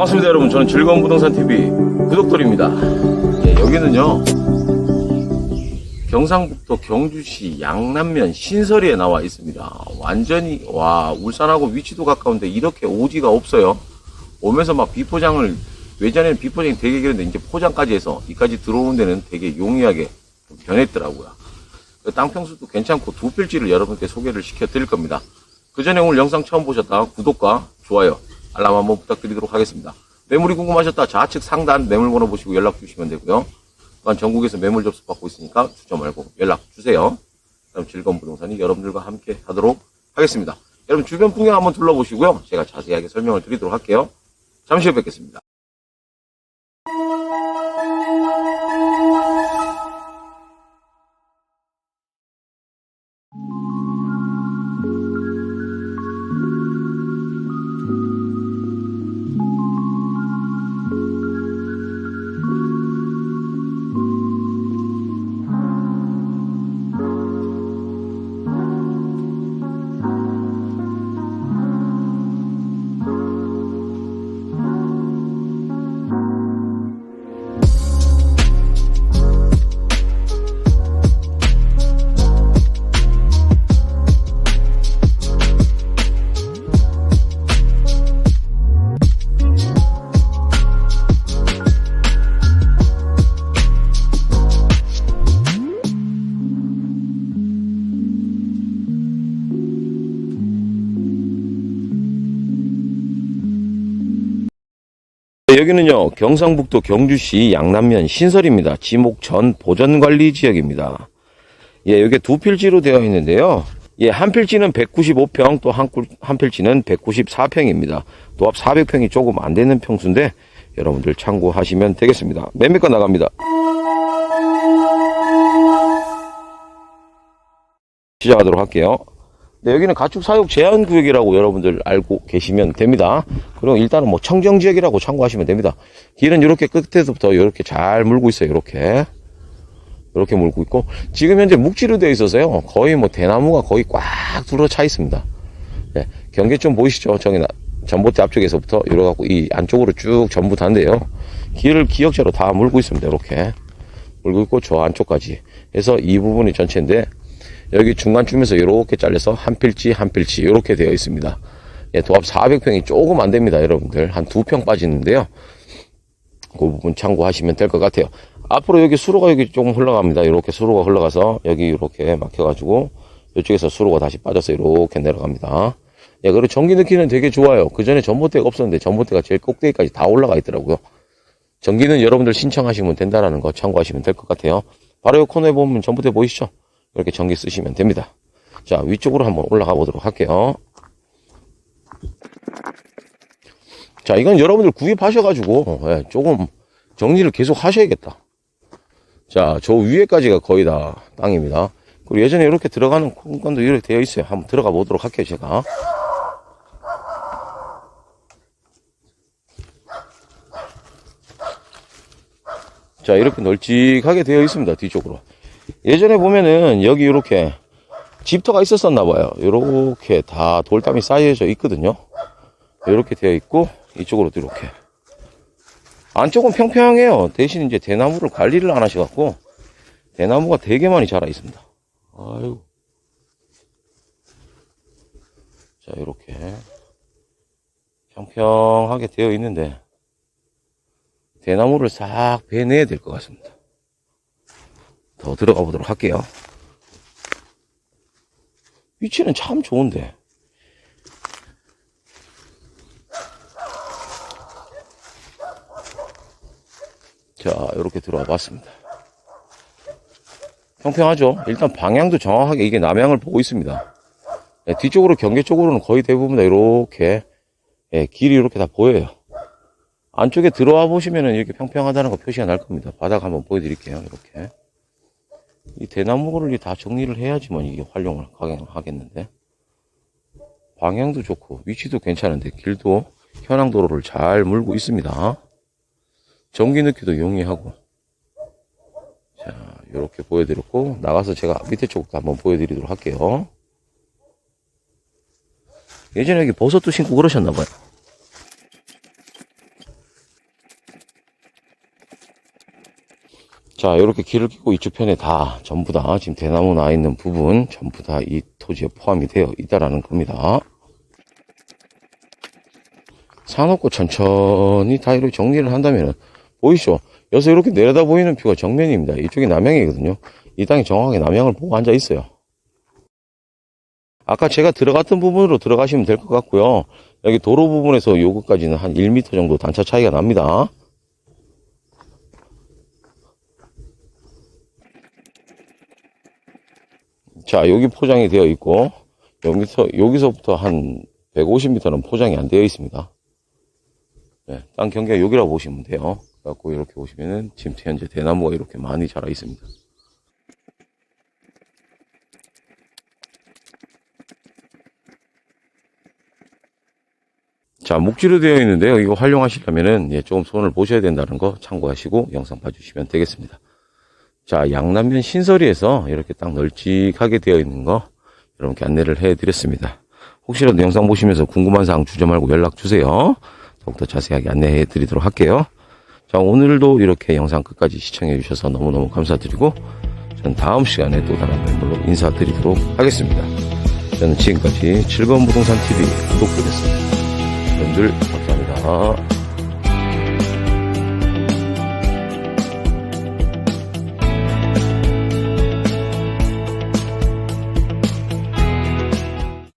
반갑습니다 여러분. 저는 즐거운 부동산 TV 구독돌입니다. 예, 여기는요 경상북도 경주시 양남면 신설이에 나와 있습니다. 완전히 와 울산하고 위치도 가까운데 이렇게 오지가 없어요. 오면서 막 비포장을 예전에는 비포장이 되게 길었는데 이제 포장까지 해서 이까지 들어오는 데는 되게 용이하게 좀 변했더라고요. 그 땅평수도 괜찮고 두 필지를 여러분께 소개를 시켜 드릴 겁니다. 그 전에 오늘 영상 처음 보셨다 구독과 좋아요 알람 한번 부탁드리도록 하겠습니다. 매물이 궁금하셨다 좌측 상단 매물번호 보시고 연락 주시면 되고요. 또한 전국에서 매물 접수 받고 있으니까 주저 말고 연락 주세요. 그럼 즐거운 부동산이 여러분들과 함께 하도록 하겠습니다. 여러분 주변 풍경 한번 둘러보시고요. 제가 자세하게 설명을 드리도록 할게요. 잠시 후에 뵙겠습니다. 여기는요 경상북도 경주시 양남면 신설입니다. 지목 전 보전관리 지역입니다. 예, 여기 두 필지로 되어 있는데요. 예, 한 필지는 195평, 또 한, 꿀- 한 필지는 194평입니다. 도합 400평이 조금 안 되는 평수인데 여러분들 참고하시면 되겠습니다. 매매가 나갑니다. 시작하도록 할게요. 네, 여기는 가축 사육 제한 구역이라고 여러분들 알고 계시면 됩니다. 그리고 일단은 뭐 청정 지역이라고 참고하시면 됩니다. 길은 이렇게 끝에서부터 이렇게 잘 물고 있어요. 이렇게. 이렇게 물고 있고 지금 현재 묵지로 되어 있어서요. 거의 뭐 대나무가 거의 꽉 둘러차 있습니다. 네, 경계 좀 보이시죠? 저기 나- 전봇대 앞쪽에서부터 이래 갖고 이 안쪽으로 쭉 전부 다인데요. 길을 기역자로 다 물고 있습니다. 이렇게. 물고 있고 저 안쪽까지. 해서 이 부분이 전체인데 여기 중간쯤에서 이렇게 잘려서 한 필지 한 필지 이렇게 되어 있습니다. 예, 도합 400평이 조금 안 됩니다, 여러분들. 한 두 평 빠지는데요. 그 부분 참고하시면 될 것 같아요. 앞으로 여기 수로가 여기 조금 흘러갑니다. 이렇게 수로가 흘러가서 여기 이렇게 막혀가지고 이쪽에서 수로가 다시 빠져서 이렇게 내려갑니다. 예, 그리고 전기 넣기는 되게 좋아요. 그 전에 전봇대가 없었는데 전봇대가 제일 꼭대기까지 다 올라가 있더라고요. 전기는 여러분들 신청하시면 된다라는 거 참고하시면 될 것 같아요. 바로 이 코너에 보면 전봇대 보이시죠? 이렇게 전기 쓰시면 됩니다. 자, 위쪽으로 한번 올라가 보도록 할게요. 자, 이건 여러분들 구입하셔가지고, 예, 조금 정리를 계속 하셔야겠다. 자, 저 위에까지가 거의 다 땅입니다. 그리고 예전에 이렇게 들어가는 공간도 이렇게 되어 있어요. 한번 들어가 보도록 할게요, 제가. 자, 이렇게 널찍하게 되어 있습니다, 뒤쪽으로. 예전에 보면은 여기 이렇게 집터가 있었었나 봐요. 이렇게 다 돌담이 쌓여져 있거든요. 이렇게 되어 있고 이쪽으로도 이렇게. 안쪽은 평평해요. 대신 이제 대나무를 관리를 안 하셔갖고 대나무가 되게 많이 자라 있습니다. 아유. 자, 이렇게 평평하게 되어 있는데 대나무를 싹 베내야 될 것 같습니다. 더 들어가 보도록 할게요. 위치는 참 좋은데. 자, 이렇게 들어와 봤습니다. 평평하죠? 일단 방향도 정확하게 이게 남향을 보고 있습니다. 예, 뒤쪽으로 경계 쪽으로는 거의 대부분 다 이렇게 예, 길이 이렇게 다 보여요. 안쪽에 들어와 보시면은 이렇게 평평하다는 거 표시가 날 겁니다. 바닥 한번 보여드릴게요. 이렇게. 이 대나무를 다 정리를 해야지만 이게 활용을 하겠는데. 방향도 좋고, 위치도 괜찮은데, 길도 현황도로를 잘 물고 있습니다. 전기 넣기도 용이하고. 자, 이렇게 보여드렸고, 나가서 제가 밑에 쪽도 한번 보여드리도록 할게요. 예전에 여기 버섯도 신고 그러셨나봐요. 자, 이렇게 길을 끼고 이쪽 편에 다, 전부 다, 지금 대나무 나 있는 부분, 전부 다 이 토지에 포함이 되어 있다라는 겁니다. 사놓고 천천히 다 이렇게 정리를 한다면은, 보이시죠? 여기서 이렇게 내려다 보이는 뷰가 정면입니다. 이쪽이 남향이거든요. 이 땅이 정확하게 남향을 보고 앉아 있어요. 아까 제가 들어갔던 부분으로 들어가시면 될 것 같고요. 여기 도로 부분에서 요거까지는 한 1m 정도 단차 차이가 납니다. 자, 여기 포장이 되어 있고, 여기서, 여기서부터 한 150m는 포장이 안 되어 있습니다. 네, 땅 경계가 여기라고 보시면 돼요. 그래갖고 이렇게 보시면은 지금 현재 대나무가 이렇게 많이 자라 있습니다. 자, 묵지로 되어 있는데요. 이거 활용하시려면은, 예, 조금 손을 보셔야 된다는 거 참고하시고 영상 봐주시면 되겠습니다. 자, 양남면 신설이에서 이렇게 딱 널찍하게 되어 있는 거 여러분께 안내를 해 드렸습니다. 혹시라도 영상 보시면서 궁금한 사항 주저 말고 연락 주세요. 더욱더 자세하게 안내해 드리도록 할게요. 자, 오늘도 이렇게 영상 끝까지 시청해 주셔서 너무너무 감사드리고, 저는 다음 시간에 또 다른 멤버로 인사드리도록 하겠습니다. 저는 지금까지 즐거운 부동산 TV 구독드렸습니다. 여러분들 감사합니다.